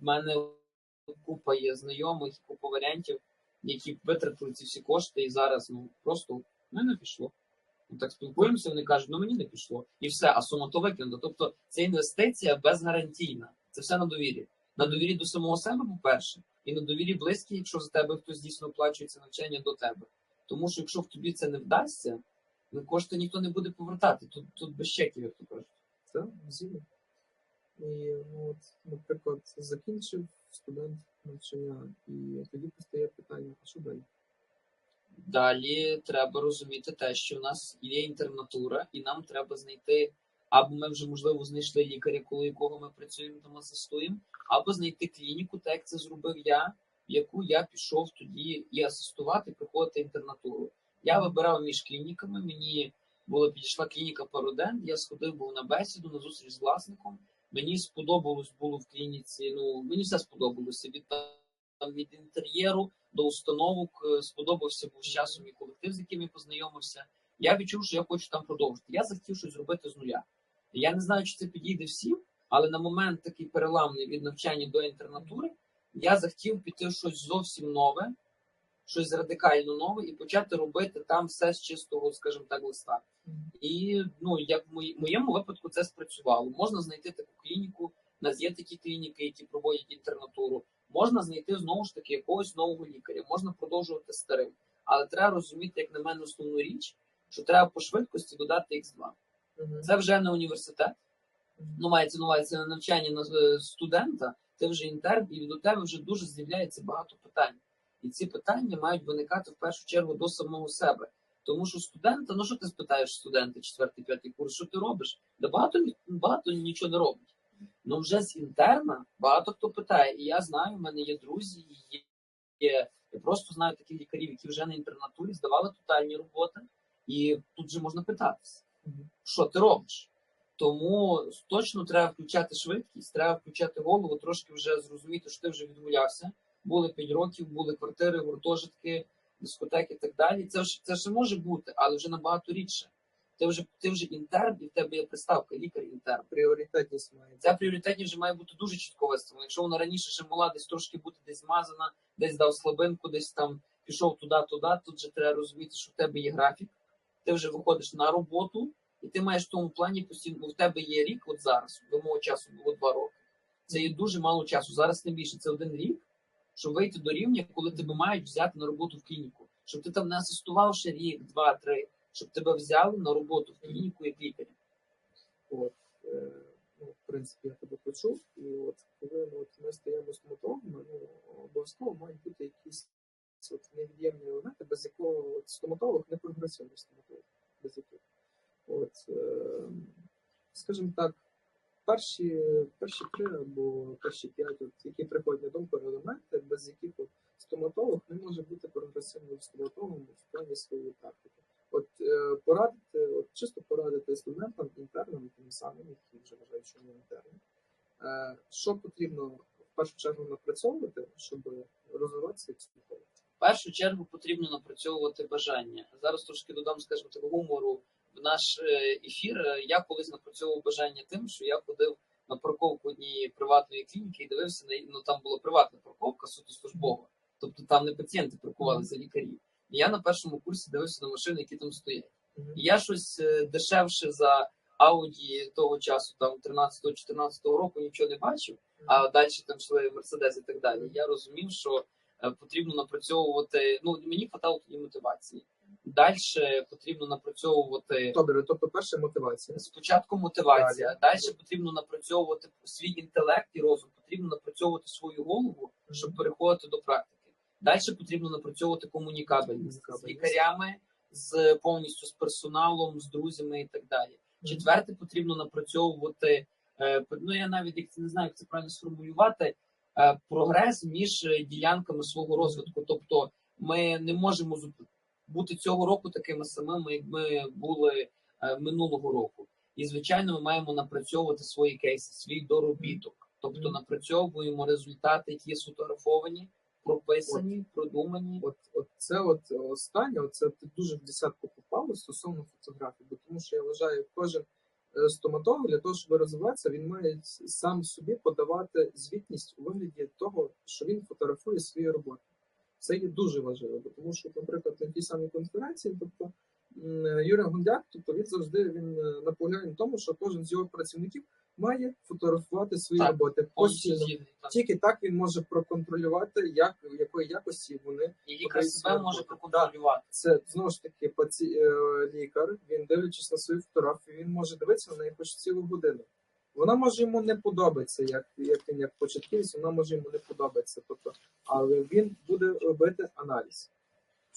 мене купа є знайомих, купа варіантів, які витратили ці всі кошти, і зараз ну просто ну, не пішло. Ми так спілкуємося, вони кажуть, ну мені не пішло. І все, а сума то викинута. Тобто це інвестиція безгарантійна. Це все на довірі. На довірі до самого себе, по-перше, і на довірі близькі, якщо за тебе хтось дійсно оплачується навчання до тебе. Тому що якщо в тобі це не вдасться, ну, кошти ніхто не буде повертати. Тут, тут без чеків, як то кажуть. Це зім'я. І ну, от, наприклад, закінчив студент навчання, і тоді постає питання, а що далі? Далі треба розуміти те, що в нас є інтернатура, і нам треба знайти, або ми вже можливо знайшли лікаря, коло якого ми працюємо там асистуємо, або знайти клініку, так як це зробив я, в яку я пішов тоді і асистувати, проходити інтернатуру. Я вибирав між клініками. Мені була підійшла клініка Пародент. Я сходив був на бесіду на зустріч з власником. Мені сподобалось було в клініці. Ну мені все сподобалося від там від інтер'єру до установок. е, Сподобався був з часом і колектив, з яким я познайомився. Я відчув, що я хочу там продовжити. Я захотів щось зробити з нуля. Я не знаю, чи це підійде всім, але на момент такий переламний від навчання до інтернатури я захотів піти щось зовсім нове, щось радикально нове, і почати робити там все з чистого, скажімо так, листа. І ну, як в моєму випадку це спрацювало. Можна знайти таку клініку. У нас є такі клініки, які проводять інтернатуру. Можна знайти знову ж таки якогось нового лікаря, можна продовжувати старим. Але треба розуміти, як на мене, основну річ, що треба по швидкості додати X2. Мгм. Це вже не університет. Ну, мається на на навчання на е, студента, ти вже інтерн, і до тебе вже дуже з'являється багато питань. І ці питання мають виникати в першу чергу до самого себе. Тому що студента, ну що ти спитаєш студента, четвертий, п'ятий курс, що ти робиш? Да багато, багато нічого не робить. Ну вже з інтерна багато хто питає. І я знаю, в мене є друзі, є, є я просто знаю таких лікарів, які вже на інтернатурі здавали тотальні роботи, і тут же можна питатися, що ти робиш. Тому точно треба включати швидкість, треба включати голову, трошки вже зрозуміти, що ти вже відгулявся. Були 5 років, були квартири, гуртожитки, дискотеки і так далі. Це ж це ж може бути, але вже набагато рідше. Ти вже ти вже інтерн, і в тебе є приставка, лікар-інтерн. Пріоритетність має. Ця пріоритетність вже має бути дуже чітко виставлена. Якщо вона раніше ще мала десь трошки бути десь змазана, десь дав слабинку, десь там пішов туди-туди, тут же треба розуміти, що в тебе є графік, ти вже виходиш на роботу, і ти маєш в тому плані постійно. В тебе є рік, от зараз, до мого часу було два роки. Це є дуже мало часу. Зараз тим більше це один рік, щоб вийти до рівня, коли тебе мають взяти на роботу в клініку. Щоб ти там не асистував ще рік, два, три, щоб тебе взяли на роботу в клініку як лікаря. От, е, ну, в принципі, я тебе почув, і от коли ну, от ми стаємо стоматологами, ну, обов'язково мають бути якісь от, невід'ємні елементи, без якого от, стоматолог не прогресивний стоматолог. Без яких. От, е, скажімо так, перші, перші три або перші п'ять, от, які приходять на думку елементи, без яких от, стоматолог не може бути прогресивним стоматологом в плані своєї практики. От е, порадити, от чисто порадити студентам, інтернам, тим самим, які вже вважають, що вони інтерни, е, що потрібно в першу чергу напрацьовувати, щоб розвиватися як стоматолог. В першу чергу потрібно напрацьовувати бажання. Зараз трошки додам, скажімо так, гумору в наш е, ефір. Я колись напрацьовував бажання тим, що я ходив на парковку однієї приватної клініки і дивився на ну там була приватна парковка, суто службова. Тобто там не пацієнти паркувалися, лікарі. І я на першому курсі дивився на машини, які там стоять. І я щось е, дешевше за Ауді того часу, там 13-14 року нічого не бачив, а далі там йшли Мерседес і так далі. Я розумів, що е, потрібно напрацьовувати. Ну мені хватало тоді мотивації. Далі потрібно напрацьовувати Добре, тобто перша мотивація. спочатку мотивація, далі потрібно напрацьовувати свій інтелект і розум. Потрібно напрацьовувати свою голову, щоб переходити до практики. Далі потрібно напрацьовувати комунікабельність з лікарями, з повністю з персоналом, з друзями і так далі. Четверте, потрібно напрацьовувати. е, Ну я навіть як це не знаю, як це правильно сформулювати. е, Прогрес між ділянками свого розвитку. Тобто, ми не можемо бути цього року такими самими, як ми були е, минулого року. І звичайно, ми маємо напрацьовувати свої кейси, свій доробіток. Тобто напрацьовуємо результати, які сфотографовані, прописані, продумані. От, от це от останнє, от це ти дуже в десятку попало стосовно фотографій, бо тому що я вважаю, кожен е, стоматолог для того, щоб розвиватися, він має сам собі подавати звітність у вигляді того, що він фотографує свої роботи. Це є дуже важливо, тому що, наприклад, на тій самій конференції, тобто Юрій Гундяк, тобто він завжди він е, наполягає на тому, що кожен з його працівників має фотографувати свої Так, роботи постійно. так. Тільки так він може проконтролювати, як якої якості вони І себе може проконтролювати. це знову ж таки паці... е, лікар. Він дивлячись на свою фотографію, він може дивитися на неї хоч цілу годину. Вона може йому не подобатися, як, як він як початківець, вона може йому не подобатися. Тобто, але він буде робити аналіз.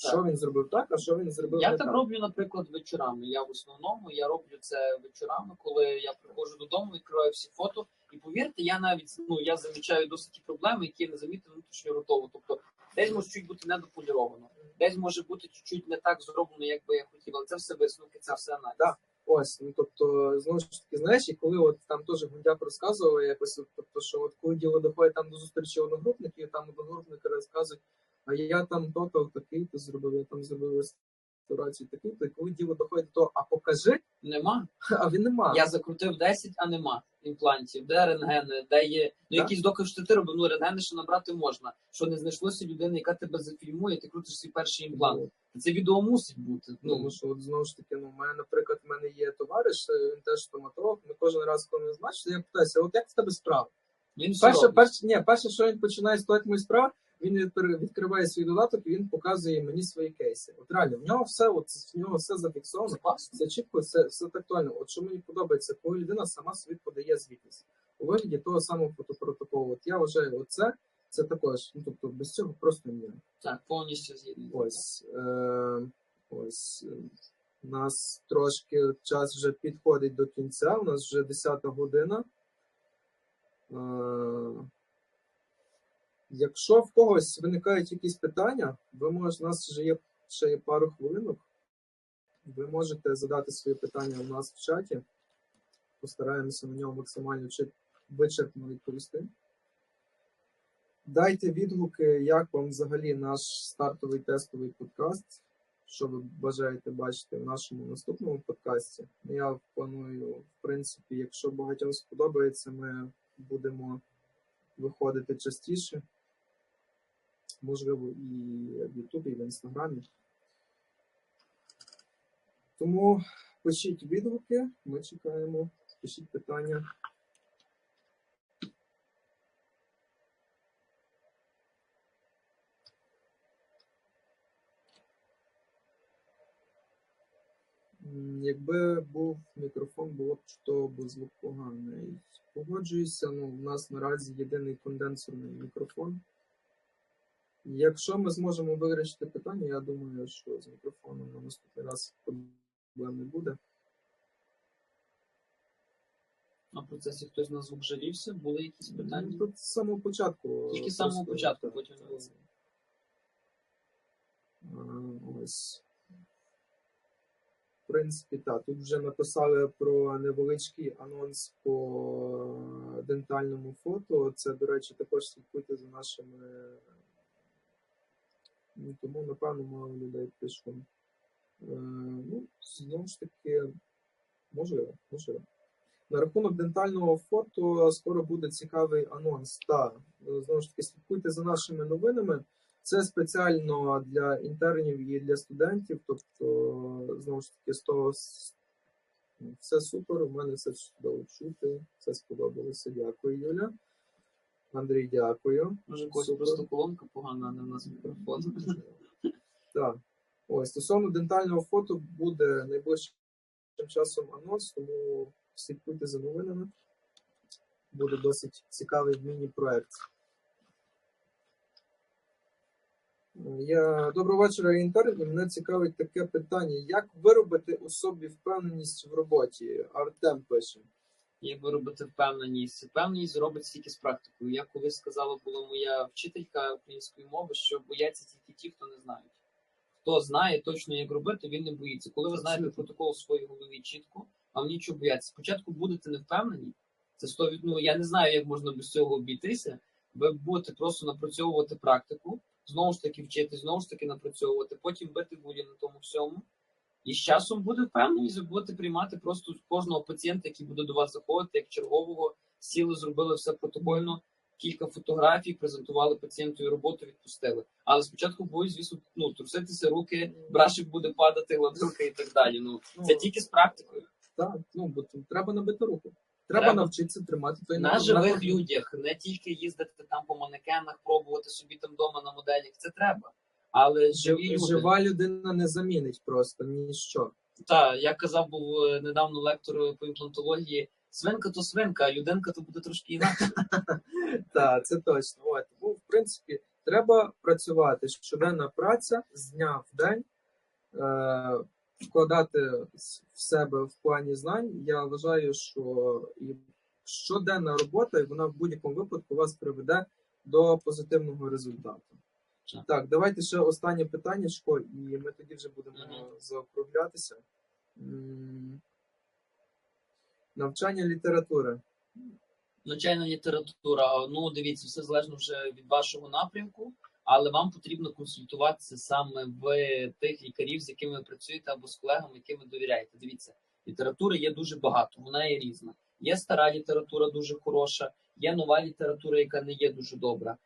Що він зробив так, а що він зробив Я не так роблю, наприклад, вечорами. Я в основному я роблю це вечорами, коли я приходжу додому, відкриваю всі фото. І повірте, я навіть ну я замічаю досить ті проблеми, які я не замітив внутрішньо ротово. Тобто десь може чуть бути недополіровано, десь може бути чуть-чуть не так зроблено, як би я хотів, але це все висновки, це все аналіз. Да. Ось, ну тобто, знову ж таки, знаєш, і коли от там теж Гундяк розказував якось, тобто, що от коли діло доходить там до зустрічі одногрупників, там одногрупники розказують, а я там то-то такий то зробив, я там зробив реставрацію такий, то і коли діло доходить до того, а покажи, Нема. а він нема. Я закрутив 10, а нема імплантів. Де рентгени, де є. Ну, Так. якісь доки що ти робив, ну рентгени ще набрати можна. Що не знайшлося людини, яка тебе зафільмує, ти крутиш свій перший імплант. Ну, Це відео мусить бути. Ну, Тому що от знову ж таки, ну, в мене, наприклад, в мене є товариш, е, він теж стоматолог. Ми кожен раз, коли ми бачимо, я питаюся, от як в тебе справа? він все Перше, робить. перше, ні, перше, що він починає з того, як мої справи, він відкриває свій додаток і він показує мені свої кейси. От реально, в нього все, от в нього все зафіксовано. Це. Все чітко, все, все тактуально. От що мені подобається, коли людина сама собі подає звітність у вигляді того самого фотопротоколу. От я вважаю, оце це також. Ну тобто без цього просто ні. Так, повністю згідний. Ось е, ось е, у нас трошки час вже підходить до кінця. У нас вже 10 година. Е, якщо в когось виникають якісь питання, ви можете, у нас вже є ще є пару хвилинок. Ви можете задати свої питання у нас в чаті. Постараємося на нього максимально вичерпно відповісти. Дайте відгуки, як вам взагалі наш стартовий тестовий подкаст. Що ви бажаєте бачити в нашому наступному подкасті? Я планую, в принципі, якщо багатьом сподобається, ми будемо виходити частіше. Можливо, і в Ютубі, і в Інстаграмі. Тому пишіть відгуки, ми чекаємо, пишіть питання. Якби був мікрофон, було б чудово, бо звук поганий. Погоджуюся, ну, у нас наразі єдиний конденсорний мікрофон. Якщо ми зможемо вирішити питання, я думаю, що з мікрофоном на наступний раз проблем не буде. На процесі хтось на звук жалівся, були якісь питання. Ну, Тут з самого початку. Тільки з самого початку, потім не було. Ось. В принципі, так. Тут вже написали про невеличкий анонс по дентальному фото. Це, до речі, також слідкуйте за нашими. Ну, Тому, напевно, мало людей пишло. Е, Ну, знову ж таки, можливо, можливо. На рахунок дентального фото скоро буде цікавий анонс. Та е, знову ж таки, слідкуйте за нашими новинами. Це спеціально для інтернів і для студентів. Тобто, знову ж таки, з того все супер. У мене все чудово чути. Все сподобалося. Дякую, Юля. Андрій, дякую. Може, когось просто колонка погана, а не в нас мікрофон. Так. Ось стосовно дентального фото буде найближчим часом анонс, тому слідкуйте за новинами. Буде досить цікавий міні-проект. Я доброго вечора, інтерн. І мене цікавить таке питання: як виробити у собі впевненість в роботі? Артем пише. Як виробити впевненість? Впевненість робиться тільки з практикою. Я колись сказала, була моя вчителька української мови, що бояться тільки ті, хто не знають. Хто знає точно, як робити, він не боїться. Коли ви знаєте протокол в своїй голові чітко, вам нічого боятися. Спочатку будете не впевнені. Це 100%, ну, я не знаю, як можна без цього обійтися. Ви будете просто напрацьовувати практику, знову ж таки вчити, знову ж таки напрацьовувати, потім бити гулі на тому всьому. І з часом буде впевненість, ви будете приймати просто кожного пацієнта, який буде до вас заходити, як чергового, сіли, зробили все протокольно, кілька фотографій, презентували пацієнтові роботу, відпустили. Але спочатку будуть, звісно, ну, труситися руки, брашик буде падати, гладилка і так далі. Ну, це Ну, тільки з практикою. Так, ну бо треба набити руку. Треба, Треба. навчитися тримати той на- живих людях, не тільки їздити там по манекенах, пробувати собі там вдома на моделях. Це треба. Але живі люди. Жива людина не замінить просто ніщо. Та я казав, був е, недавно лектор по імплантології. Свинка то свинка, а людинка то буде трошки інакше. Так, це точно. От. Ну, в принципі, треба працювати. Щоденна праця з дня в день, е, вкладати в себе в плані знань. Я вважаю, що і щоденна робота, і вона в будь-якому випадку вас приведе до позитивного результату. Так. Давайте ще останнє питання, і ми тоді вже будемо Мгм. заокруглятися. Навчання літератури. Навчальна література. Ну дивіться, все залежно вже від вашого напрямку, але вам потрібно консультуватися саме в тих лікарів, з якими ви працюєте, або з колегами, яким ви довіряєте. Дивіться, літератури є дуже багато, вона є різна. Є стара література дуже хороша, є нова література, яка не є дуже добра.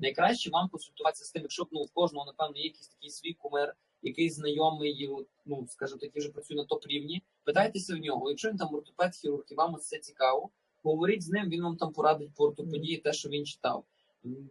Найкраще вам консультуватися з тим, якщо ну, в кожного, напевно, є якийсь такий свій кумир, якийсь знайомий, ну, скажімо так, який вже працює на топ-рівні, питайтеся в нього. Якщо він там ортопед, хірург, і вам це цікаво, говоріть з ним, він вам там порадить по ортопедії те, що він читав.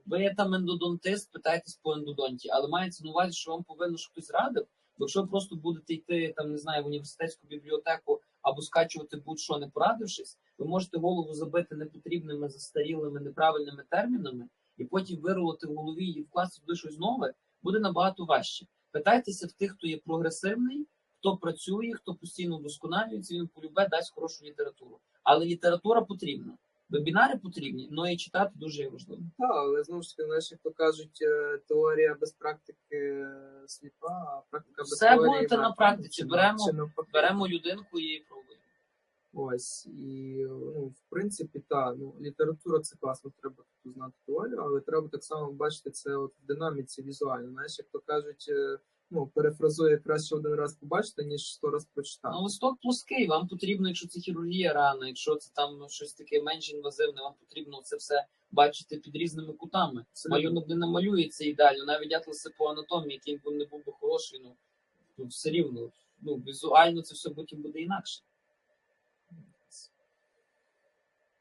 Ви там ендодонтист, питайтесь по ендодонті, але мається на увазі, що вам повинно що хтось радив. Бо якщо ви просто будете йти там, не знаю, в університетську бібліотеку або скачувати будь-що не порадившись, ви можете голову забити непотрібними, застарілими, неправильними термінами, і потім вирулити в голові і вкласти туди щось нове, буде набагато важче. Питайтеся в тих, хто є прогресивний, хто працює, хто постійно вдосконалюється, він полюбе дасть хорошу літературу. Але література потрібна. Вебінари потрібні, але і читати дуже є важливо. Так, але знову ж таки, знаєш, як то кажуть, е, теорія без практики е, сліпа, а практика без Все теорії. будете на практиці. Беремо-. Беремо людинку і пробуємо. Ось і ну, в принципі, та ну література це класно, треба тут знати теорію, але треба так само бачити це от в динаміці візуально. Знаєш, як то кажуть, е, ну перефразує краще один раз побачити, ніж сто раз прочитати. Ну, листок плоский, вам потрібно, якщо це хірургія рана, якщо це там щось таке менш інвазивне, вам потрібно це все бачити під різними кутами. Це Малюнок не намалюється ідеально, навіть атласи по анатомії, який б не був би хороший, ну, ну все рівно. Ну, візуально це все потім буде інакше.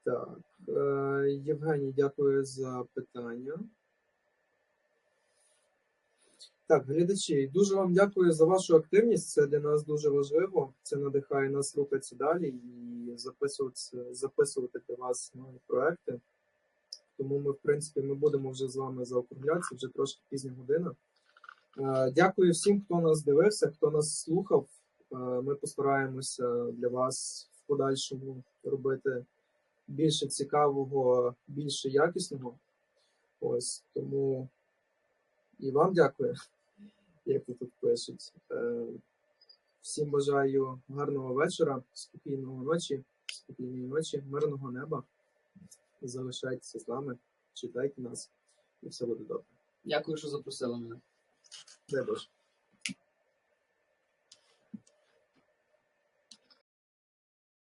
Так, е, Євгеній, дякую за питання. Так, глядачі, дуже вам дякую за вашу активність. Це для нас дуже важливо. Це надихає нас рухатися далі і записуватися, записувати для вас нові проекти. Тому ми, в принципі, ми будемо вже з вами заокруглятися, вже трошки пізня година. Е, Дякую всім, хто нас дивився, хто нас слухав. Е, Ми постараємося для вас в подальшому робити більше цікавого, більше якісного. Ось тому і вам дякую, як ви тут пишуть. Е, Всім бажаю гарного вечора, спокійного ночі, спокійної ночі, мирного неба. Залишайтеся з нами, читайте нас, і все буде добре. Дякую, що запросили мене. Дай Боже.